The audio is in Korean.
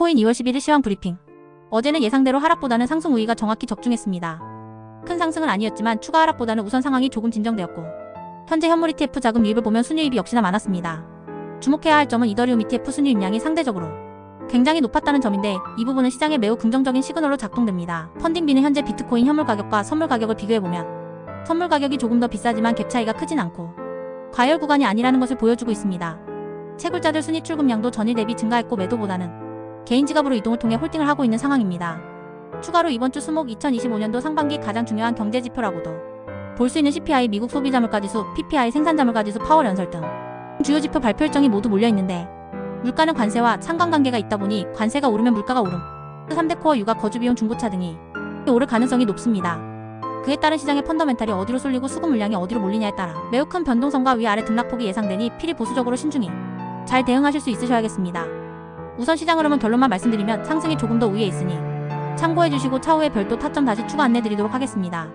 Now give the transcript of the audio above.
비트코인 2월 11일 시황 브리핑. 어제는 예상대로 하락보다는 상승 우위가 정확히 적중했습니다. 큰 상승은 아니었지만 추가 하락보다는 우선 상황이 조금 진정되었고 현재 현물 ETF 자금 유입을 보면 순유입이 역시나 많았습니다. 주목해야 할 점은 이더리움 ETF 순유입량이 상대적으로 굉장히 높았다는 점인데 이 부분은 시장에 매우 긍정적인 시그널로 작동됩니다. 펀딩비는 현재 비트코인 현물 가격과 선물 가격을 비교해보면 선물 가격이 조금 더 비싸지만 갭 차이가 크진 않고 과열 구간이 아니라는 것을 보여주고 있습니다. 채굴자들 순위 출금량도 전일 대비 증가했고 매도보다는 개인 지갑으로 이동을 통해 홀딩을 하고 있는 상황입니다. 추가로 이번 주 수목 2025년도 상반기 가장 중요한 경제 지표라고도 볼 수 있는 CPI 미국 소비자 물가지수, PPI 생산자 물가지수, 파월 연설 등 주요 지표 발표 일정이 모두 몰려 있는데 물가는 관세와 상관관계가 있다 보니 관세가 오르면 물가가 오름. 3대 코어 육아 거주 비용 중고차 등이 오를 가능성이 높습니다. 그에 따른 시장의 펀더멘탈이 어디로 쏠리고 수급 물량이 어디로 몰리냐에 따라 매우 큰 변동성과 위아래 등락폭이 예상되니 필히 보수적으로 신중히 잘 대응하실 수 있으셔야겠습니다. 우선 시장 흐름은 결론만 말씀드리면 상승이 조금 더 우위에 있으니 참고해 주시고 차후에 별도 타점 다시 추가 안내 드리도록 하겠습니다.